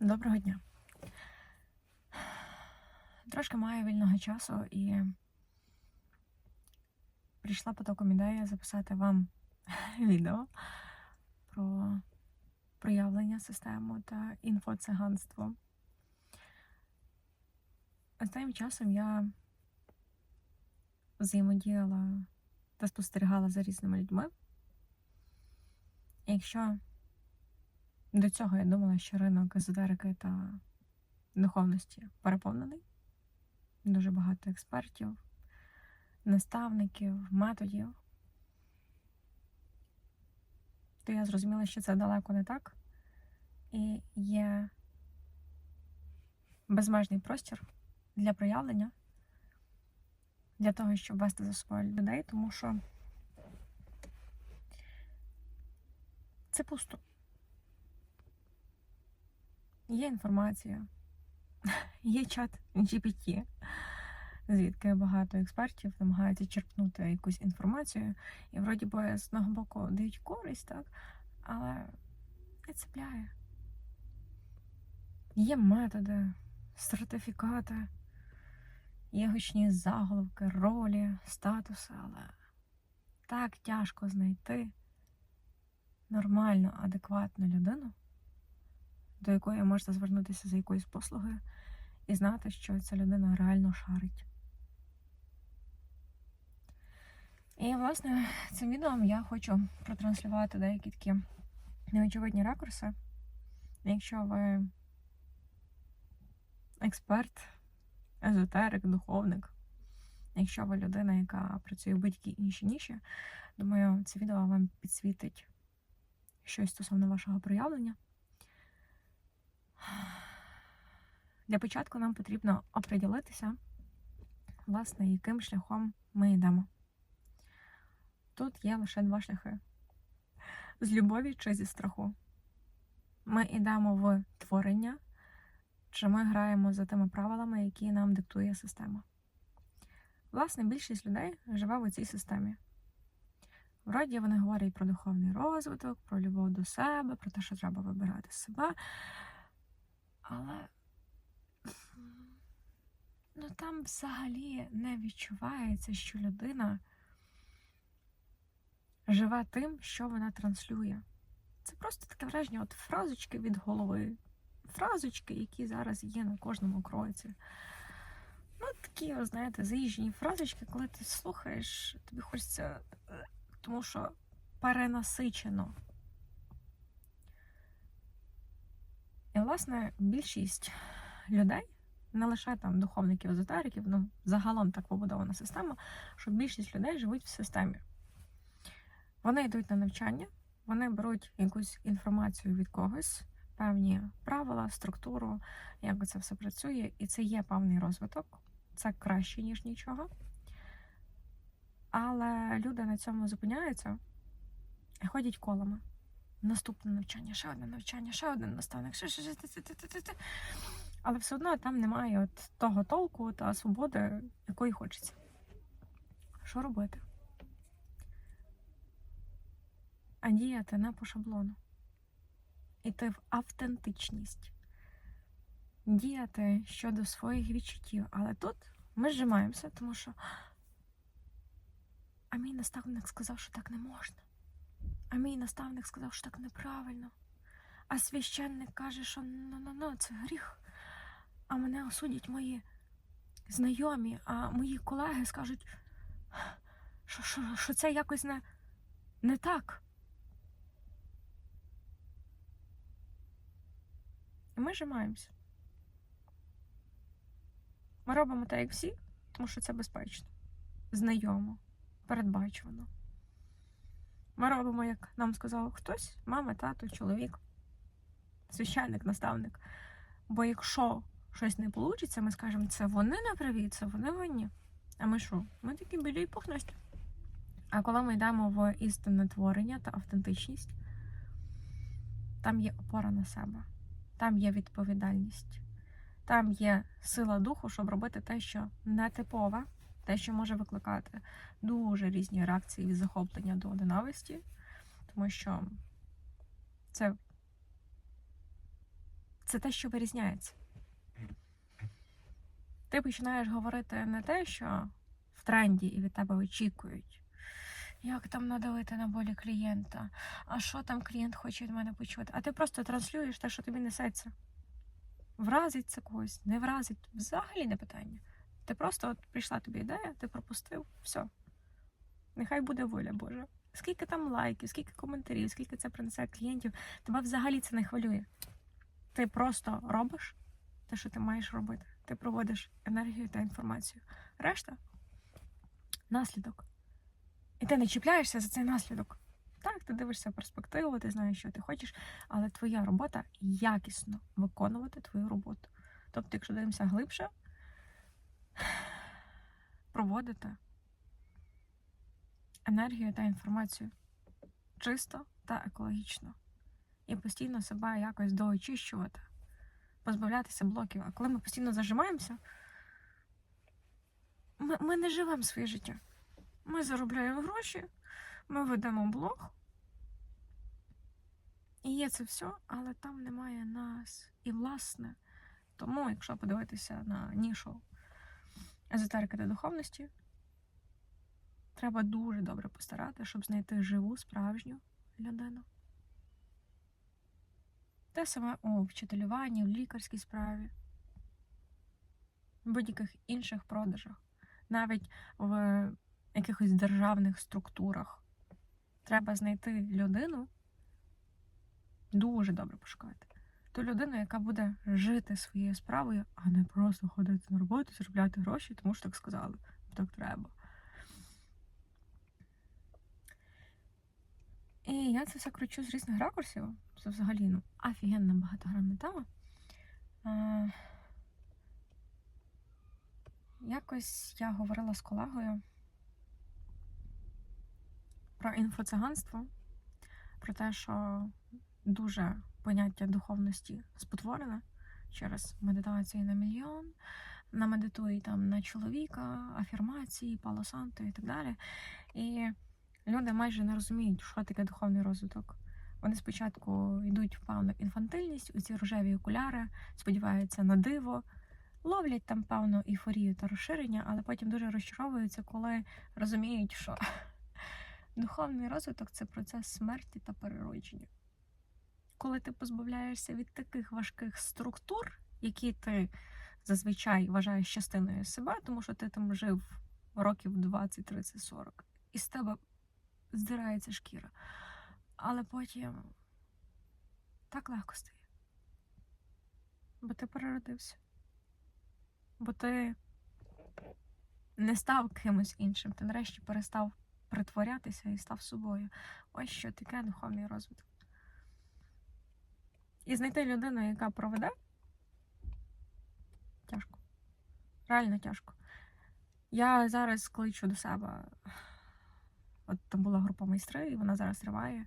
Доброго дня. Трошки маю вільного часу і прийшла потоком ідея записати вам відео про проявлення систему та інфоциганство. Останнім часом я взаємодіяла та спостерігала за різними людьми. Якщо до цього я думала, що ринок езотерики та духовності переповнений. Дуже багато експертів, наставників, методів. То я зрозуміла, що це далеко не так. І є безмежний простір для проявлення, для того, щоб вести за собою людей, тому що це пусто. Є інформація, є чат GPT, звідки багато експертів намагаються черпнути якусь інформацію, і вроді би з одного боку дають користь, так, але не цепляє. Є методи, сертифікати, є гучні заголовки, ролі, статуси, але так тяжко знайти нормальну, адекватну людину до якої можете звернутися за якоюсь послугою і знати, що ця людина реально шарить. І, власне, цим відео я хочу протранслювати деякі такі неочевидні ракурси. Якщо ви експерт, езотерик, духовник, якщо ви людина, яка працює в будь-якій іншій ніші, думаю, це відео вам підсвітить щось стосовно вашого проявлення. Для початку нам потрібно оприділитися, власне, яким шляхом ми йдемо. Тут є лише два шляхи: з любові чи зі страху. Ми йдемо в творення, чи ми граємо за тими правилами, які нам диктує система. Власне, більшість людей живе в цій системі. Вроді вони говорять про духовний розвиток, про любов до себе, про те, що треба вибирати себе. Але ну там взагалі не відчувається, що людина живе тим, що вона транслює. Це просто таке враження, от фразочки від голови. Фразочки, які зараз є на кожному кроці. Ну, такі, ви знаєте, заїжджені фразочки, коли ти слухаєш, тобі хочеться, е, тому що перенасичено. Власне, більшість людей, не лише там духовників, езотериків, ну загалом так побудована система, що більшість людей живуть в системі. Вони йдуть на навчання, вони беруть якусь інформацію від когось, певні правила, структуру, як це все працює, і це є певний розвиток, це краще, ніж нічого. Але люди на цьому зупиняються і ходять колами наступне навчання, ще одне навчання, ще один наставник, ще ще, ще, ще, ще, ще. Але все одно там немає от того толку та свободи, якої хочеться. Що робити? А діяти не по шаблону. Іти в автентичність. Діяти щодо своїх відчуттів. Але тут ми зжимаємося, тому що а мій наставник сказав, що так не можна. А мій наставник сказав, що так неправильно. А священник каже, що ну-ну-ну, це гріх. А мене осудять мої знайомі, а мої колеги скажуть, що, що, що це якось не, не так. І ми жимаємося. Ми робимо так, як всі, тому що це безпечно, знайомо, передбачувано. Ми робимо, як нам сказав хтось, мама, тато, чоловік, священник, наставник. Бо якщо щось не вийде, ми скажемо, це вони не праві, це вони винні. А ми що? Ми такі білі і пухнасті. А коли ми йдемо в істинне творення та автентичність, там є опора на себе, там є відповідальність, там є сила духу, щоб робити те, що не типове те, що може викликати дуже різні реакції від захоплення до ненависті, тому що це Це те, що вирізняється. Ти починаєш говорити не те, що в тренді і від тебе очікують. Як там надавити на болі клієнта? А що там клієнт хоче від мене почути? А ти просто транслюєш те, що тобі несеться. Вразить це когось, не вразить. Взагалі не питання. Ти просто от прийшла тобі ідея, ти пропустив, все. Нехай буде воля Божа. Скільки там лайків, скільки коментарів, скільки це принесе клієнтів, тебе взагалі це не хвилює. Ти просто робиш те, що ти маєш робити. Ти проводиш енергію та інформацію. Решта наслідок. І ти не чіпляєшся за цей наслідок. Так, ти дивишся перспективу, ти знаєш, що ти хочеш, але твоя робота якісно виконувати твою роботу. Тобто, якщо дивимося глибше, проводити енергію та інформацію чисто та екологічно. І постійно себе якось доочищувати, позбавлятися блоків. А коли ми постійно зажимаємося, ми, ми не живемо своє життя. Ми заробляємо гроші, ми ведемо блог. І є це все, але там немає нас. І, власне, тому, якщо подивитися на нішу езотерики та духовності, треба дуже добре постарати, щоб знайти живу, справжню людину. Те саме у вчителюванні, в лікарській справі, в будь-яких інших продажах, навіть в якихось державних структурах. Треба знайти людину, дуже добре пошукати. Ту людину, яка буде жити своєю справою, а не просто ходити на роботу, заробляти гроші, тому що так сказали, так треба. І я це все кручу з різних ракурсів. Це взагалі ну, офігенна багатогранна тема. А, якось я говорила з колегою про інфоциганство, про те, що дуже поняття духовності спотворене через медитації на мільйон, намедитуй там на чоловіка, афірмації, палосанто і так далі. І люди майже не розуміють, що таке духовний розвиток. Вони спочатку йдуть в певну інфантильність, у ці рожеві окуляри, сподіваються на диво, ловлять там певну ейфорію та розширення, але потім дуже розчаровуються, коли розуміють, що духовний розвиток це процес смерті та переродження. Коли ти позбавляєшся від таких важких структур, які ти зазвичай вважаєш частиною себе, тому що ти там жив років 20, 30, 40, і з тебе здирається шкіра. Але потім так легко стає. Бо ти переродився. Бо ти не став кимось іншим, ти нарешті перестав притворятися і став собою. Ось що таке духовний розвиток. І знайти людину, яка проведе, тяжко. Реально тяжко. Я зараз кличу до себе. От там була група майстри, і вона зараз триває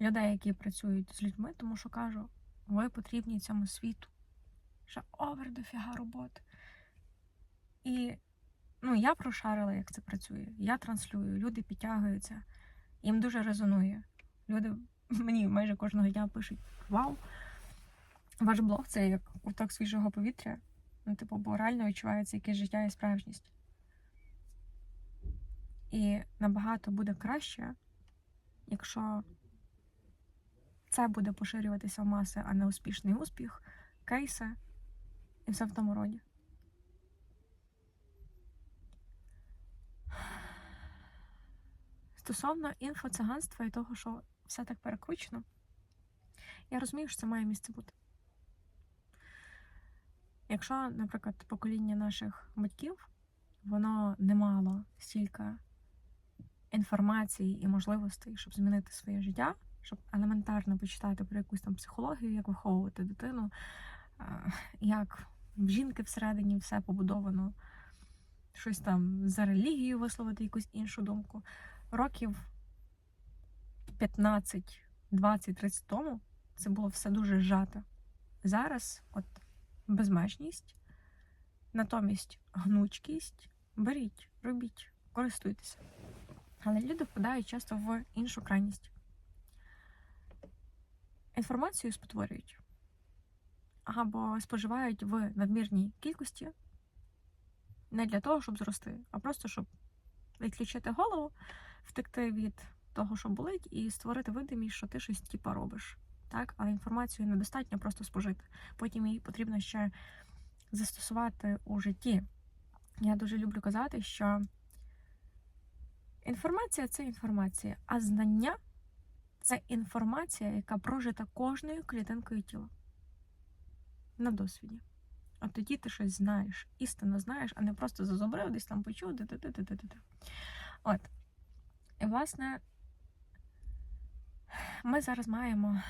людей, які працюють з людьми, тому що кажу, ви потрібні цьому світу. Ще овер дофіга роботи. І ну, я прошарила, як це працює. Я транслюю, люди підтягуються, їм дуже резонує. Люди мені майже кожного дня пишуть: Вау! Ваш блог це як ковток свіжого повітря. Ну, типу, бо реально відчувається якесь життя і справжність. І набагато буде краще, якщо це буде поширюватися в маси, а не успішний успіх, кейси і все в тому роді. Стосовно інфоциганства і того, що все так перекручено, я розумію, що це має місце бути. Якщо, наприклад, покоління наших батьків, воно не мало стільки інформації і можливостей, щоб змінити своє життя, щоб елементарно почитати про якусь там психологію, як виховувати дитину, як в жінки всередині все побудовано, щось там за релігію висловити якусь іншу думку. Років 15, 20, 30 тому це було все дуже зжато. Зараз от безмежність, натомість гнучкість. Беріть, робіть, користуйтеся. Але люди впадають часто в іншу крайність. Інформацію спотворюють. або споживають в надмірній кількості не для того, щоб зрости, а просто щоб відключити голову, втекти від того, що болить, і створити видимість, що ти щось типа робиш. Так, але інформацію недостатньо просто спожити. Потім її потрібно ще застосувати у житті. Я дуже люблю казати, що інформація це інформація, а знання це інформація, яка прожита кожною клітинкою тіла на досвіді. От тоді ти щось знаєш, істинно знаєш, а не просто зазубрив, десь там почув. де-де-де-де-де-де. От. І, власне, ми зараз маємо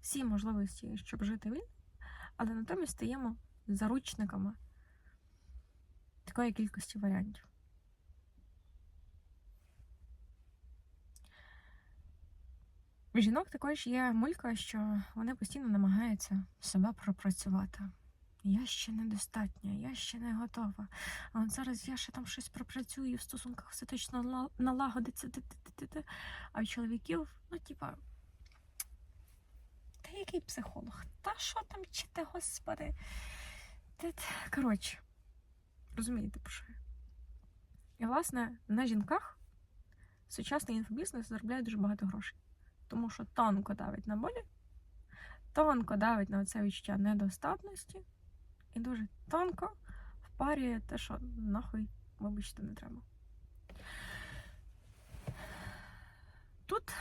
всі можливості, щоб жити вільно, але натомість стаємо заручниками такої кількості варіантів. Жінок також є мулька, що вони постійно намагаються себе пропрацювати. Я ще недостатня, я ще не готова. А от зараз я ще там щось пропрацюю, в стосунках все точно налагодиться. А в чоловіків, ну, типа, та який психолог? Та що там чити, господи? Коротше, розумієте, про що? І, власне, на жінках сучасний інфобізнес заробляє дуже багато грошей. Тому що тонко давить на болі, тонко давить на це відчуття недостатності, і дуже тонко впарює те, що нахуй, вибачте, не треба. Тут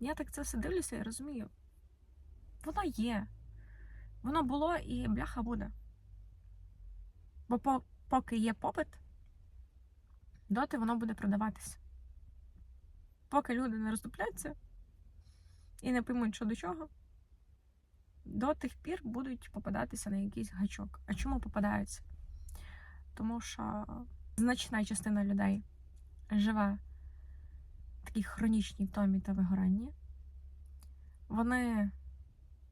я так це все дивлюся і розумію. Воно є. Воно було і бляха буде. Бо по, поки є попит, доти воно буде продаватися. Поки люди не роздупляться і не поймуть, що до чого, до тих пір будуть попадатися на якийсь гачок. А чому попадаються? Тому що значна частина людей живе в такій хронічній втомі та вигоранні. Вони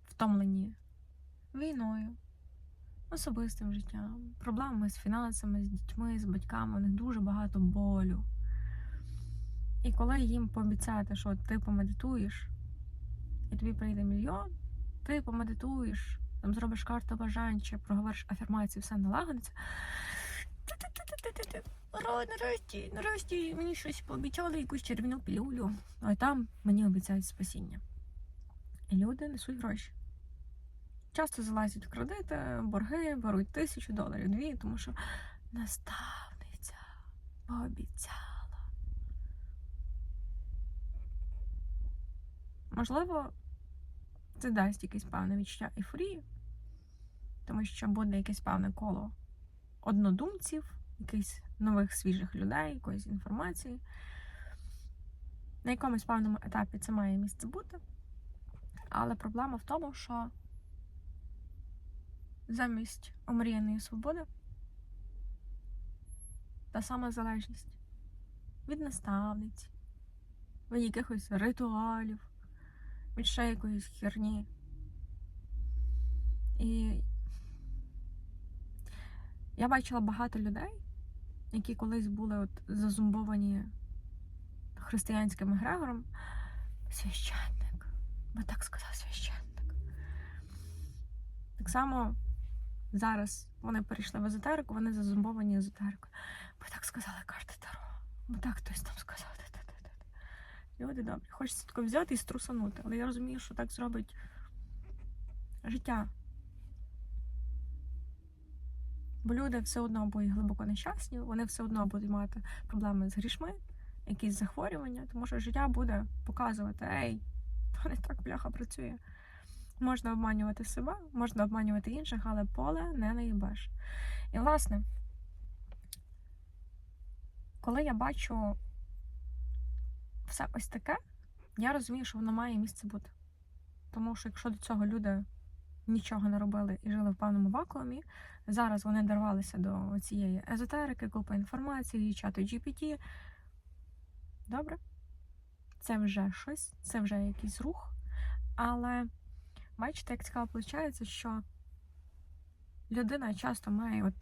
втомлені війною, особистим життям, проблемами з фінансами, з дітьми, з батьками. У них дуже багато болю. І коли їм пообіцяти, що ти помедитуєш, і тобі прийде мільйон, ти помедитуєш, там зробиш карту бажань, чи проговориш афірмації, все налагодиться. Нарешті, нарешті мені щось пообіцяли, якусь червону пілюлю. А там мені обіцяють спасіння. І люди несуть гроші. Часто залазять в кредити, борги, беруть тисячу доларів, дві, тому що наставниця пообіцяла. Можливо, це дасть якесь певне відчуття ейфорії, тому що буде якесь певне коло однодумців, якихось нових свіжих людей, якоїсь інформації. На якомусь певному етапі це має місце бути. Але проблема в тому, що замість омріяної свободи та сама залежність від наставниць, від якихось ритуалів, від ще якоїсь херні. І я бачила багато людей, які колись були от зазумбовані християнським егрегором. Священник. Би так сказав священник. Так само зараз вони перейшли в езотерику, вони зазумбовані езотерикою. Би так сказали карти Таро. Бо так хтось там сказав. Люди добрі. Хочеться тако взяти і струсанути. Але я розумію, що так зробить життя. Бо люди все одно будуть глибоко нещасні, вони все одно будуть мати проблеми з грішми, якісь захворювання, тому що життя буде показувати, ей, то не так бляха працює. Можна обманювати себе, можна обманювати інших, але поле не наїбеш. І, власне, коли я бачу все ось таке, я розумію, що воно має місце бути. Тому що якщо до цього люди нічого не робили і жили в певному вакуумі, зараз вони дорвалися до цієї езотерики, купи інформації, чату GPT. Добре, це вже щось, це вже якийсь рух. Але бачите, як цікаво виходить, що людина часто має от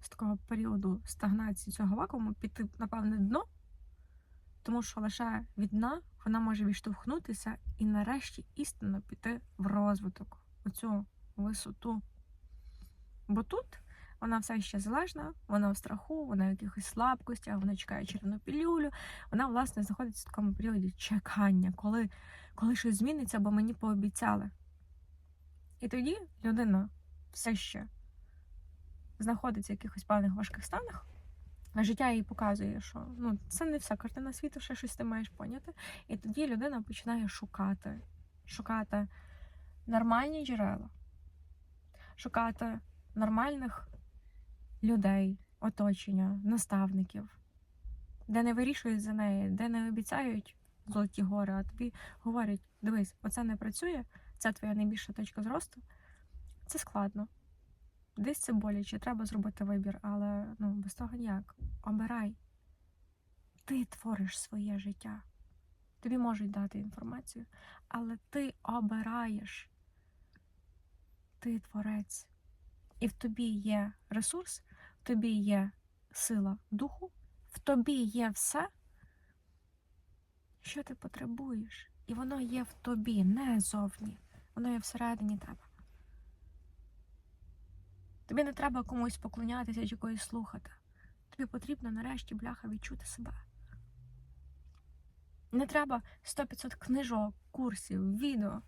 з такого періоду стагнації цього вакууму піти на певне дно, тому що лише від дна вона може відштовхнутися і нарешті істинно піти в розвиток, у цю висоту. Бо тут вона все ще залежна, вона в страху, вона в якихось слабкостях, вона чекає червону пілюлю. Вона, власне, знаходиться в такому періоді чекання, коли, коли щось зміниться, бо мені пообіцяли. І тоді людина все ще знаходиться в якихось певних важких станах. Життя їй показує, що ну, це не вся картина світу, ще щось ти маєш поняти. І тоді людина починає шукати, шукати нормальні джерела, шукати нормальних людей, оточення, наставників, де не вирішують за неї, де не обіцяють золоті гори, а тобі говорять: дивись, оце не працює, це твоя найбільша точка зросту. Це складно. Десь це боляче, треба зробити вибір, але ну, без того ніяк. Обирай. Ти твориш своє життя. Тобі можуть дати інформацію, але ти обираєш. Ти творець. І в тобі є ресурс, в тобі є сила духу, в тобі є все, що ти потребуєш. І воно є в тобі, не зовні. Воно є всередині тебе. Тобі не треба комусь поклонятися чи когось слухати. Тобі потрібно нарешті, бляха, відчути себе. Не треба 100-500 книжок, курсів, відео.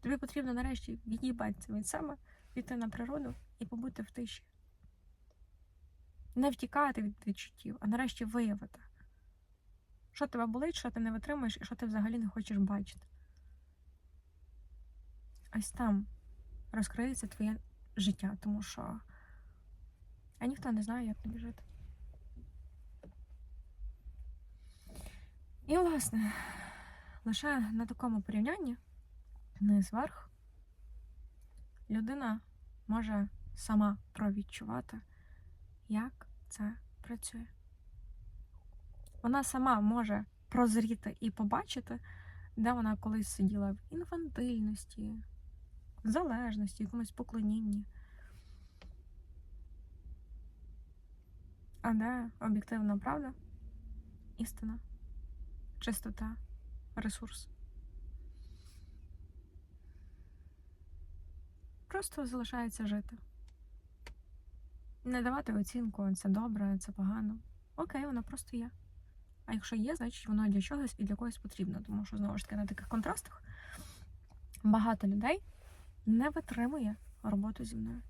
Тобі потрібно нарешті від'їбатися від себе, піти на природу і побути в тиші. Не втікати від відчуттів, а нарешті виявити, що тебе болить, що ти не витримуєш і що ти взагалі не хочеш бачити. Ось там розкриється твоє життя, тому що а ніхто не знає, як тобі жити. І, власне, лише на такому порівнянні, не зверх, людина може сама провідчувати, як це працює. Вона сама може прозріти і побачити, де вона колись сиділа в інфантильності, залежності, якомусь поклонінні. А де об'єктивна правда, істина, чистота, ресурс. Просто залишається жити. Не давати оцінку, це добре, це погано. Окей, воно просто є. А якщо є, значить воно для чогось і для когось потрібно. Тому що, знову ж таки, на таких контрастах багато людей не витримує роботу зі мною.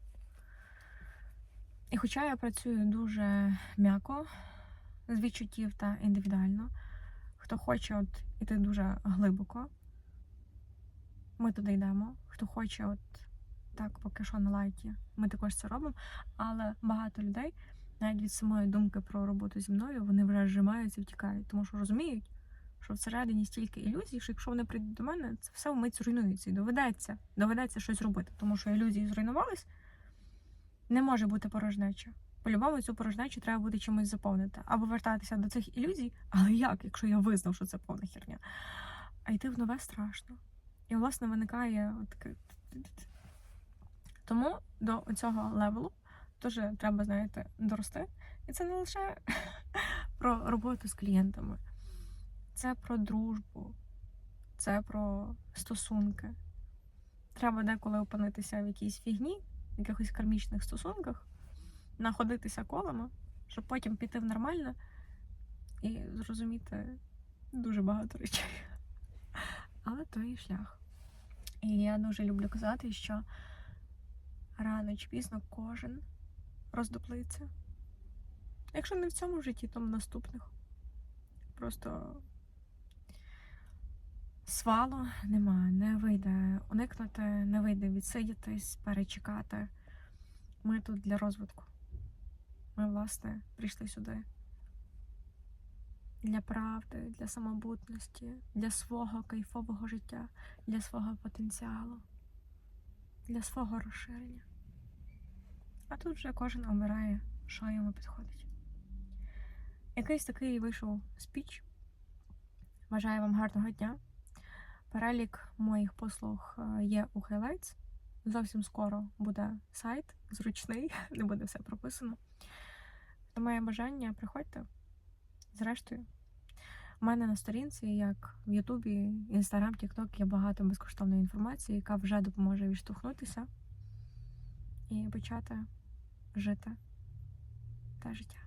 І хоча я працюю дуже м'яко, з відчуттів та індивідуально, хто хоче от іти дуже глибоко, ми туди йдемо. Хто хоче, от так, поки що на лайті, ми також це робимо. Але багато людей, навіть від самої думки про роботу зі мною, вони вже зжимаються і втікають, тому що розуміють, що всередині стільки ілюзій, що якщо вони прийдуть до мене, це все вмить зруйнується і доведеться, доведеться щось робити, тому що ілюзії зруйнувались, не може бути порожнеча. По-любому цю порожнечу треба буде чимось заповнити. Або вертатися до цих ілюзій, але як, якщо я визнав, що це повна херня? А йти в нове страшно. І, власне, виникає таке. Тому до цього левелу теж треба, знаєте, дорости. І це не лише про роботу з клієнтами, це про дружбу, це про стосунки. Треба деколи опинитися в якійсь фігні, в якихось кармічних стосунках, находитися колами, щоб потім піти в нормальне і зрозуміти дуже багато речей. Але то і шлях. І я дуже люблю казати, що рано чи пізно кожен роздуплиться. Якщо не в цьому житті, то в наступних. Просто свалу нема, не вийде уникнути, не вийде відсидітись, перечекати. Ми тут для розвитку. Ми, власне, прийшли сюди для правди, для самобутності, для свого кайфового життя, для свого потенціалу, для свого розширення. А тут вже кожен обирає, що йому підходить. Якийсь такий вийшов спіч. Бажаю вам гарного дня. Перелік моїх послуг е, є у Highlights. Зовсім скоро буде сайт зручний, не буде все прописано. То моє бажання приходьте. Зрештою, У мене на сторінці, як в Ютубі, Інстаграм, Тікток, є багато безкоштовної інформації, яка вже допоможе відштовхнутися і почати жити те життя.